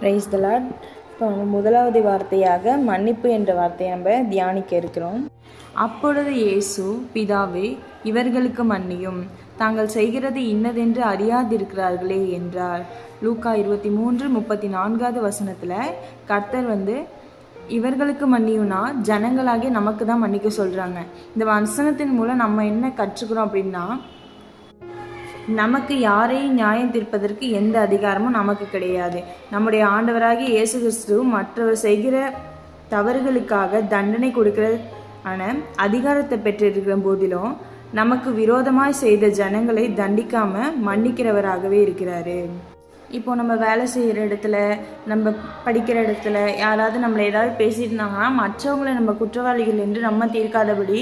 Price தலாட் இப்போ முதலாவது வார்த்தையாக மன்னிப்பு என்ற வார்த்தையை நம்ம தியானிக்க இருக்கிறோம். அப்பொழுது இயேசு பிதாவே இவர்களுக்கு மன்னியும். தாங்கள் செய்கிறது இன்னதென்று அறியாதிருக்கிறார்களே என்றார். லூக்கா இருபத்தி மூன்று முப்பத்தி நான்காவது வசனத்தில் கர்த்தர் வந்து இவர்களுக்கு மன்னியும்னா ஜனங்களாகிய நமக்கு தான் மன்னிக்க சொல்கிறாங்க இந்த வசனத்தின் மூலம் நம்ம என்ன கற்றுக்கிறோம் அப்படின்னா நமக்கு யாரையும் நியாயம் தீர்ப்பதற்கு எந்த அதிகாரமும் நமக்கு கிடையாது. நம்முடைய ஆண்டவராகிய இயேசு கிறிஸ்து மற்றவர் செய்கிற தவறுகளுக்காக தண்டனை கொடுக்கிற ஆன அதிகாரத்தை பெற்றிருக்கிற போதிலும் நமக்கு விரோதமாய் செய்த ஜனங்களை தண்டிக்காம மன்னிக்கிறவராகவே இருக்கிறாரு. இப்போ நம்ம வேலை செய்கிற இடத்துல நம்ம படிக்கிற இடத்துல யாராவது நம்மளை ஏதாவது பேசிட்டு இருந்தாங்கன்னா மற்றவங்களை நம்ம குற்றவாளிகள் என்று நம்ம தீர்க்காதபடி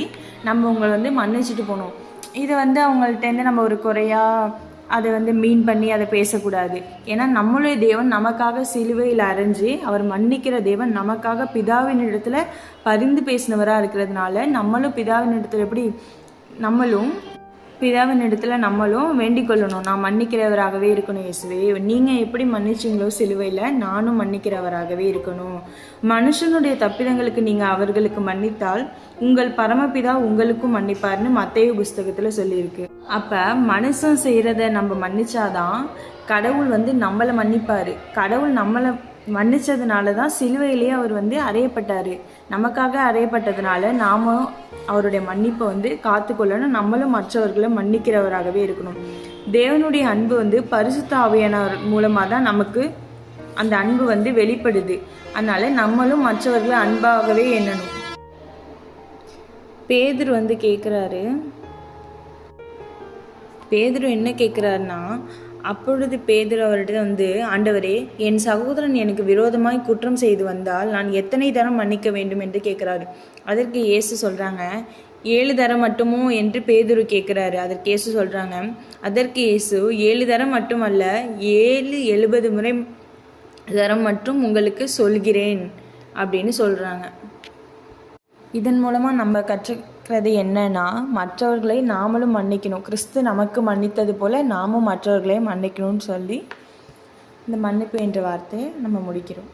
நம்ம உங்களை வந்து மன்னிச்சுட்டு போகணும். இது வந்து அவங்கள்ட்டேருந்து நம்ம ஒரு குறையாக அதை வந்து மீன் பண்ணி அதை பேசக்கூடாது. ஏன்னா நம்மளுடைய தேவன் நமக்காக சிலுவையில் அரைஞ்சு அவர் மன்னிக்கிற தேவன் நமக்காக பிதாவின் இடத்துல பரிந்து பேசினவராக இருக்கிறதுனால நம்மளும் பிதாவின் இடத்துல எப்படி நம்மளும் பிதாவின் இடத்துல நம்மளும் வேண்டிக் கொள்ளணும். நான் மன்னிக்கிறவராகவே இருக்கணும் இயேசுவே. நீங்கள் எப்படி மன்னிச்சிங்களோ சிலுவையில் நானும் மன்னிக்கிறவராகவே இருக்கணும். மனுஷனுடைய தப்பிதங்களுக்கு நீங்கள் அவர்களுக்கு மன்னித்தால் உங்கள் பரமபிதா உங்களுக்கும் மன்னிப்பார்னு மத்தேயு புஸ்தகத்தில் சொல்லியிருக்கு. அப்போ மனுஷன் செய்கிறத நம்ம மன்னிச்சாதான் கடவுள் வந்து நம்மளை மன்னிப்பார். கடவுள் நம்மளை மன்னிச்சதுனால தான் சிலுவையிலேயே அவர் வந்து அறையப்பட்டார். நமக்காக அறையப்பட்டதுனால நாம அவருடைய மன்னிப்பை வந்து காத்துக்கொள்ளணும். நம்மளும் மற்றவர்களை மன்னிக்கிறவராகவே இருக்கணும். தேவனுடைய அன்பு வந்து பரிசுத்த ஆவியானவர் மூலமாக தான் நமக்கு அந்த அன்பு வந்து வெளிப்படுது. அதனால நம்மளும் மற்றவர்களை அன்பாகவே எண்ணணும். பேதர் வந்து கேட்குறாரு பேதர் என்ன கேட்குறாருன்னா அப்பொழுது பேதர் அவர்கிட்ட வந்து ஆண்டவரே என் சகோதரன் எனக்கு விரோதமாய் குற்றம் செய்து வந்தால் நான் எத்தனை தரம் மன்னிக்க வேண்டும்? என்று கேட்குறாரு. அதற்கு இயேசு சொல்கிறாங்க ஏழு தரம் மட்டுமோ? என்று பேதுரு கேட்குறாரு. அதற்கு இயேசு சொல்கிறாங்க அதற்கு இயேசு ஏழு தரம் மட்டுமல்ல ஏழு எழுபது முறை தரம் மட்டும் உங்களுக்கு சொல்கிறேன் அப்படின்னு சொல்கிறாங்க இதன் மூலமாக நம்ம கற்றுக்கிறது என்னன்னா மற்றவர்களை நாமளும் மன்னிக்கணும். கிறிஸ்து நமக்கு மன்னித்தது போல் நாமும் மற்றவர்களை மன்னிக்கணும்னு சொல்லி இந்த மன்னிப்பு என்ற வார்த்தையை நம்ம முடிக்கிறோம்.